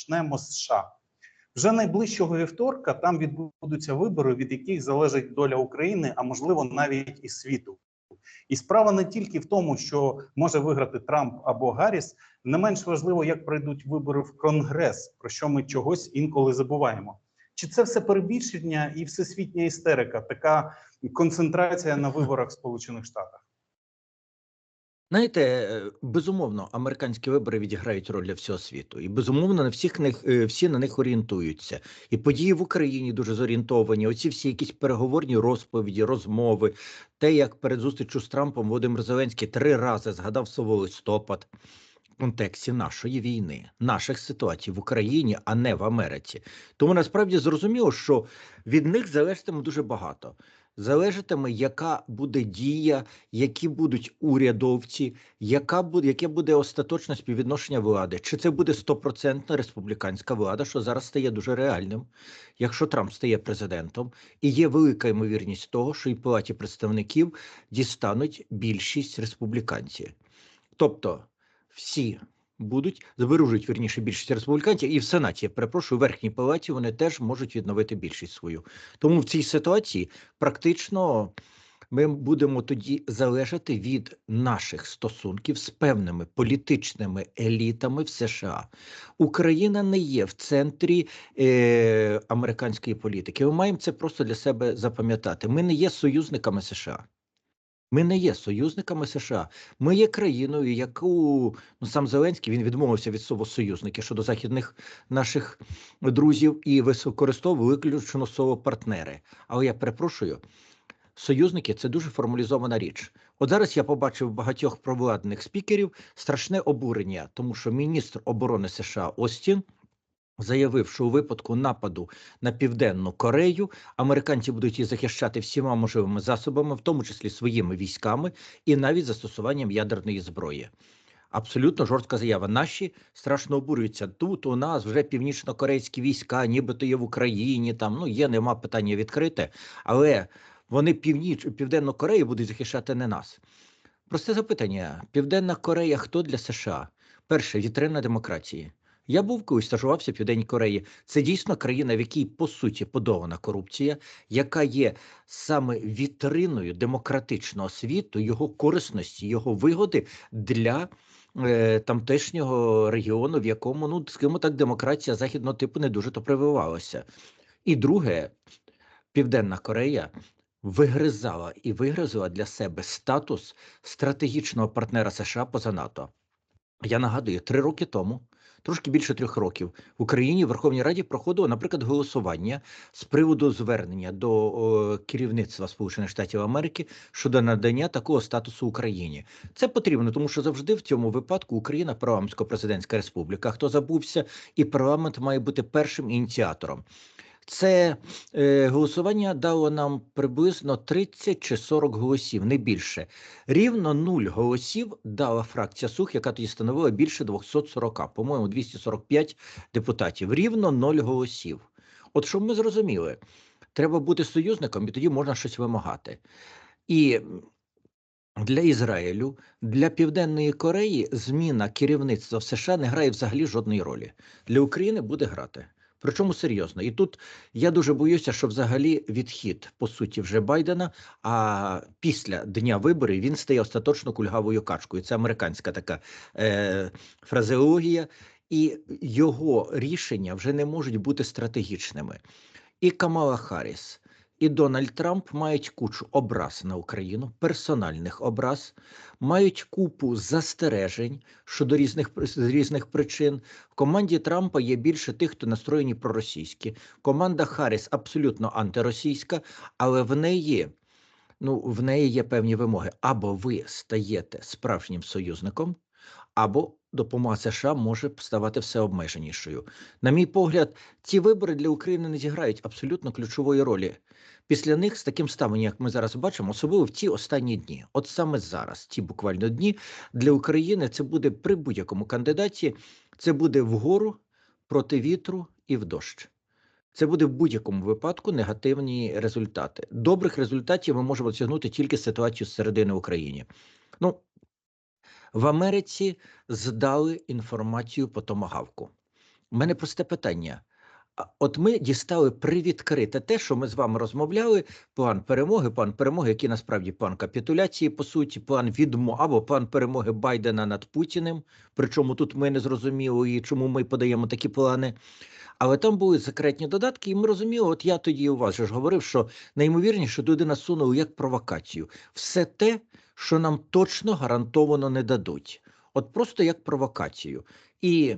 Почнемо з США. Вже найближчого вівторка там відбудуться вибори, від яких залежить доля України, а можливо навіть і світу. І справа не тільки в тому, що може виграти Трамп або Гарріс, не менш важливо, як пройдуть вибори в Конгрес, про що ми чогось інколи забуваємо. Чи це все перебільшення і всесвітня істерика, така концентрація на виборах в Сполучених Штатах? Знаєте, е, безумовно, американські вибори відіграють роль для всього світу, і безумовно на всіх них е, всі на них орієнтуються. І події в Україні дуже зорієнтовані. Оці всі якісь переговорні розповіді, розмови, те, як перед зустрічю з Трампом Володимир Зеленський три рази згадав слово листопад в контексті нашої війни, наших ситуацій в Україні, а не в Америці. Тому насправді зрозуміло, що від них залежатиме дуже багато. Залежатиме, яка буде дія, які будуть урядовці, яка буде, яке буде остаточне співвідношення влади. Чи це буде стопроцентна республіканська влада, що зараз стає дуже реальним, якщо Трамп стає президентом, і є велика ймовірність того, що і палаті представників дістануть більшість республіканців. Тобто всі будуть виружують вірніше більшість республіканців, і в сенаті я перепрошую верхній палаті вони теж можуть відновити більшість свою. Тому в цій ситуації практично ми будемо тоді залежати від наших стосунків з певними політичними елітами в США. Україна не є в центрі е, американської політики. Ми маємо це просто для себе запам'ятати. Ми не є союзниками США. Ми не є союзниками США. Ми є країною, яку ну сам Зеленський він відмовився від слова союзники щодо західних наших друзів і використовував виключно слово партнери. Але я перепрошую, союзники це дуже формалізована річ. От зараз я побачив багатьох провладних спікерів страшне обурення, тому що міністр оборони США Остін заявив, що у випадку нападу на південну Корею американці будуть її захищати всіма можливими засобами, в тому числі своїми військами, і навіть застосуванням ядерної зброї. Абсолютно жорстка заява. Наші страшно обурюються. Тут у нас вже північно-корейські війська, нібито є в Україні. Там ну є, нема питання відкрите, але вони північ південну Корею будуть захищати не нас. Просте запитання: Південна Корея хто для США? Перше вітрина демократії. Я був колись стажувався в Південній Кореї. Це дійсно країна, в якій по суті подована корупція, яка є саме вітриною демократичного світу, його корисності, його вигоди для е, тамтешнього регіону, в якому ну скажімо так, демократія західного типу не дуже то прививалася. І друге, Південна Корея. Вигризала і вигризала для себе статус стратегічного партнера США поза НАТО. Я нагадую, три роки тому трошки більше трьох років в Україні в Верховній Раді проходило, наприклад, голосування з приводу звернення до о, керівництва Сполучених Штатів Америки щодо надання такого статусу Україні. Це потрібно, тому що завжди в цьому випадку Україна парламентсько-президентська республіка. Хто забувся, і парламент має бути першим ініціатором. Це е, голосування дало нам приблизно 30 чи 40 голосів, не більше. Рівно 0 голосів дала фракція Сух, яка тоді становила більше 240, по-моєму, 245 депутатів. Рівно 0 голосів. От щоб ми зрозуміли, треба бути союзником, і тоді можна щось вимагати. І для Ізраїлю, для Південної Кореї зміна керівництва в США не грає взагалі жодної ролі. Для України буде грати. Причому серйозно, і тут я дуже боюся, що взагалі відхід по суті вже Байдена. А після дня виборів він стає остаточно кульгавою качкою. Це американська така е, фразеологія, і його рішення вже не можуть бути стратегічними. І Камала Харріс, і Дональд Трамп мають кучу образ на Україну, персональних образ, мають купу застережень щодо різних з різних причин. В команді Трампа є більше тих, хто настроєні проросійські. Команда Харріс абсолютно антиросійська, але в неї. Ну, в неї є певні вимоги. Або ви стаєте справжнім союзником, або допомога США може ставати все обмеженішою. На мій погляд, ці вибори для України не зіграють абсолютно ключової ролі. Після них з таким ставленням, як ми зараз бачимо, особливо в ті останні дні, от саме зараз, ті буквально дні для України це буде при будь-якому кандидаті, це буде вгору проти вітру і в дощ. Це буде в будь-якому випадку негативні результати. Добрих результатів ми можемо досягнути тільки ситуацію з середини України. Ну в Америці здали інформацію по томагавку. У мене просте питання. От ми дістали привідкрите те, що ми з вами розмовляли. План перемоги, план перемоги, який насправді план капітуляції, по суті, план відмо або план перемоги Байдена над Путіним. Причому тут ми не зрозуміли, і чому ми подаємо такі плани. Але там були секретні додатки, і ми розуміли, от я тоді у вас ж говорив, що найімовірніше туди насунули як провокацію. Все те, що нам точно гарантовано не дадуть. От просто як провокацію. І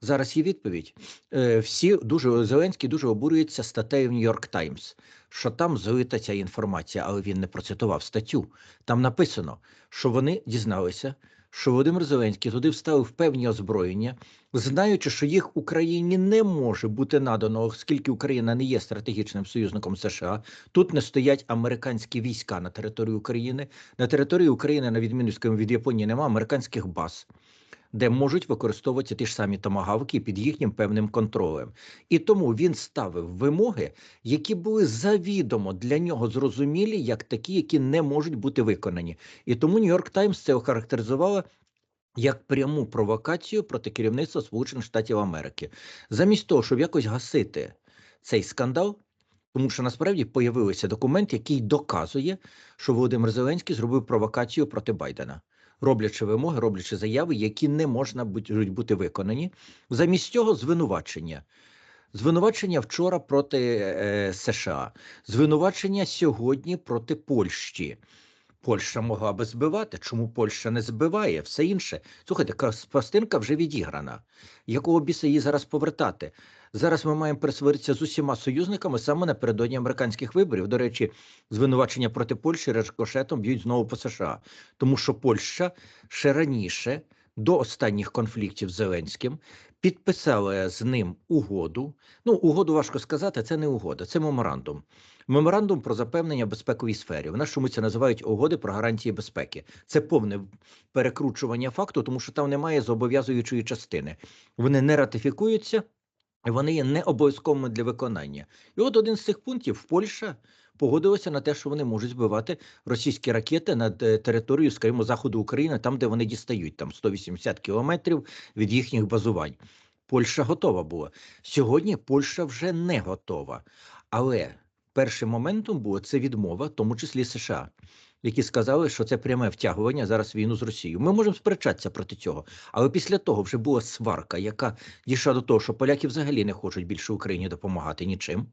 зараз є відповідь. Е, Всі дуже Зеленський дуже обурюється статтею Нью-Йорк Таймс, що там злита ця інформація, але він не процитував статтю. Там написано, що вони дізналися, що Володимир Зеленський туди вставив певні озброєння, знаючи, що їх Україні не може бути надано, оскільки Україна не є стратегічним союзником США. Тут не стоять американські війська на території України. На території України, на відміну від Японії, немає американських баз, де можуть використовуватися ті ж самі томагавки під їхнім певним контролем. І тому він ставив вимоги, які були завідомо для нього зрозумілі, як такі, які не можуть бути виконані. І тому Нью-Йорк Таймс це охарактеризувала як пряму провокацію проти керівництва Сполучених Штатів Америки, замість того, щоб якось гасити цей скандал. Тому що насправді появився документ, який доказує, що Володимир Зеленський зробив провокацію проти Байдена, роблячи вимоги, роблячи заяви, які не можна бути, виконані. Замість цього звинувачення. Звинувачення вчора проти е, США, звинувачення сьогодні проти Польщі. Польща могла би збивати. Чому Польща не збиває? Все інше. Слухайте, пластинка вже відіграна. Якого біса її зараз повертати? Зараз ми маємо пересваритися з усіма союзниками саме напередодні американських виборів. До речі, звинувачення проти Польщі рикошетом б'ють знову по США, тому що Польща ще раніше до останніх конфліктів з Зеленським підписала з ним угоду. Ну, угоду важко сказати, це не угода, це меморандум. Меморандум про запевнення в безпековій сфері. В нас чому це називають угоди про гарантії безпеки. Це повне перекручування факту, тому що там немає зобов'язуючої частини. Вони не ратифікуються, вони є не обов'язковими для виконання. І от один з цих пунктів Польща погодилася на те, що вони можуть збивати російські ракети над е, територією, скажімо, заходу України, там, де вони дістають, там 180 кілометрів від їхніх базувань. Польща готова була. Сьогодні Польща вже не готова. Але першим моментом було це відмова, в тому числі США, які сказали, що це пряме втягування зараз війну з Росією. Ми можемо сперечатися проти цього, але після того вже була сварка, яка дійшла до того, що поляки взагалі не хочуть більше Україні допомагати нічим.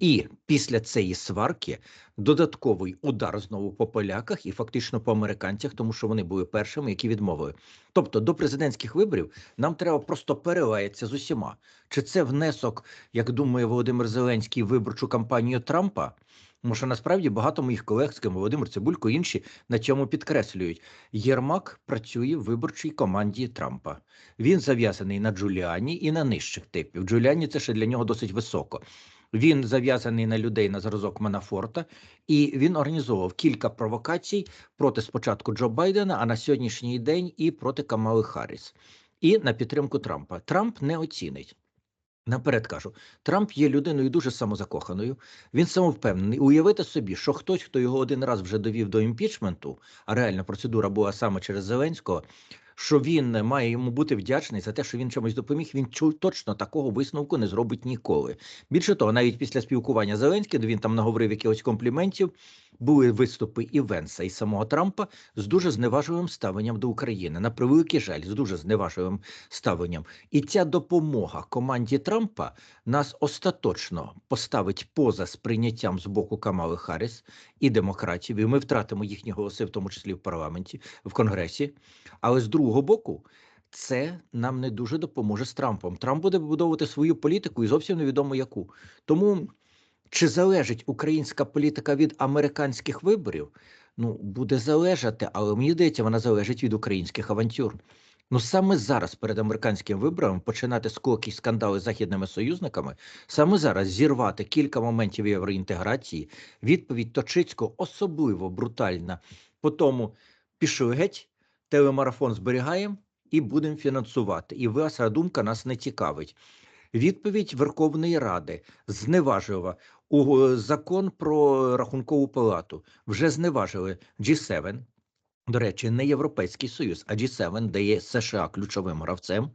І після цієї сварки додатковий удар знову по поляках і фактично по американцях, тому що вони були першими, які відмовили. Тобто до президентських виборів нам треба просто перелаятися з усіма. Чи це внесок, як думає Володимир Зеленський, виборчу кампанію Трампа? Тому що насправді багато моїх колег, з ким Володимир Цибулько, інші на цьому підкреслюють. Єрмак працює в виборчій команді Трампа. Він зав'язаний на Джуліані і на нижчих типів. Джуліані це ще для нього досить високо. Він зав'язаний на людей на зразок Манафорта, і він організовував кілька провокацій проти спочатку Джо Байдена, а на сьогоднішній день і проти Камали Харріс. І на підтримку Трампа. Трамп не оцінить. Наперед кажу, Трамп є людиною дуже самозакоханою. Він самовпевнений. Уявити собі, що хтось, хто його один раз вже довів до імпічменту, а реальна процедура була саме через Зеленського. Що він має йому бути вдячний за те, що він чомусь допоміг. Він точно такого висновку не зробить ніколи. Більше того, навіть після спілкування Зеленським, де він там наговорив якихось компліментів, були виступи і Венса, і самого Трампа з дуже зневажливим ставленням до України. На превеликий жаль, з дуже зневажливим ставленням. І ця допомога команді Трампа нас остаточно поставить поза сприйняттям з боку Камали Харріс і демократів. І ми втратимо їхні голоси, в тому числі в парламенті, в конгресі. Але з другого боку. Це нам не дуже допоможе з Трампом. Трамп буде вибудовувати свою політику і зовсім невідомо яку. Тому чи залежить українська політика від американських виборів? Ну, буде залежати, але мені здається, вона залежить від українських авантюр. Ну саме зараз, перед американськими виборами, починати скоки і скандали з західними союзниками, саме зараз зірвати кілька моментів євроінтеграції, відповідь Точицького особливо брутальна. По тому пішли геть, телемарафон зберігаємо і будемо фінансувати. І ваша думка нас не цікавить. Відповідь Верховної Ради зневажила у закон про рахункову палату. Вже зневажили G7, до речі, не Європейський Союз, а G7, де є США ключовим гравцем.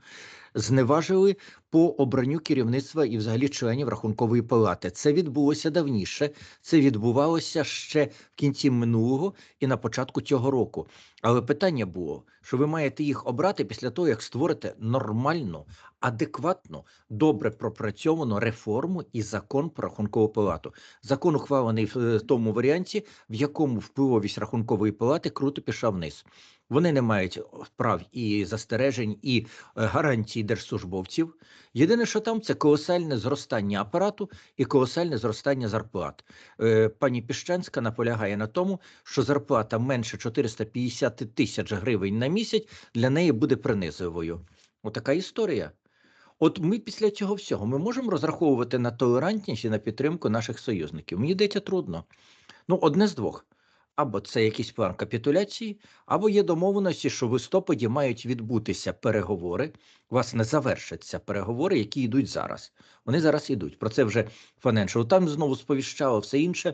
Зневажили по обранню керівництва і взагалі членів рахункової палати. Це відбулося давніше. Це відбувалося ще в кінці минулого і на початку цього року. Але питання було, що ви маєте їх обрати після того, як створите нормальну, адекватну, добре пропрацьовану реформу і закон про рахункову палату. Закон ухвалений в е, тому варіанті, в якому впливовість рахункової палати круто пішла вниз. Вони не мають прав і застережень, і е, гарантій держслужбовців. Єдине, що там це колосальне зростання апарату і колосальне зростання зарплат. Е, Пані Піщанська наполягає на тому, що зарплата менше 450 тисяч гривень на місяць для неї буде принизливою. Отака історія. От ми після цього всього ми можемо розраховувати на толерантність і на підтримку наших союзників. Мені здається, трудно. Ну, одне з двох. Або це якийсь план капітуляції, або є домовленості, що в листопаді мають відбутися переговори. Власне, завершаться переговори, які йдуть зараз. Вони зараз йдуть. Про це вже Financial Times знову сповіщало все інше.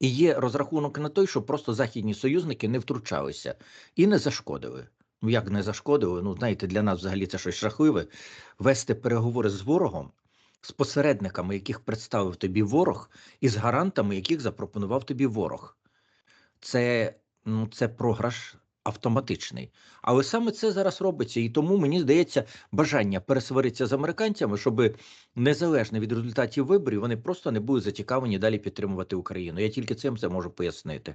І є розрахунок на той, що просто західні союзники не втручалися і не зашкодили. Ну як не зашкодили? Ну знаєте, для нас взагалі це щось жахливе. Вести переговори з ворогом, з посередниками, яких представив тобі ворог, і з гарантами, яких запропонував тобі ворог. Це, ну, це програш автоматичний. Але саме це зараз робиться. І тому мені здається, бажання пересваритися з американцями, щоб незалежно від результатів виборів, вони просто не були зацікавлені далі підтримувати Україну. Я тільки цим це можу пояснити.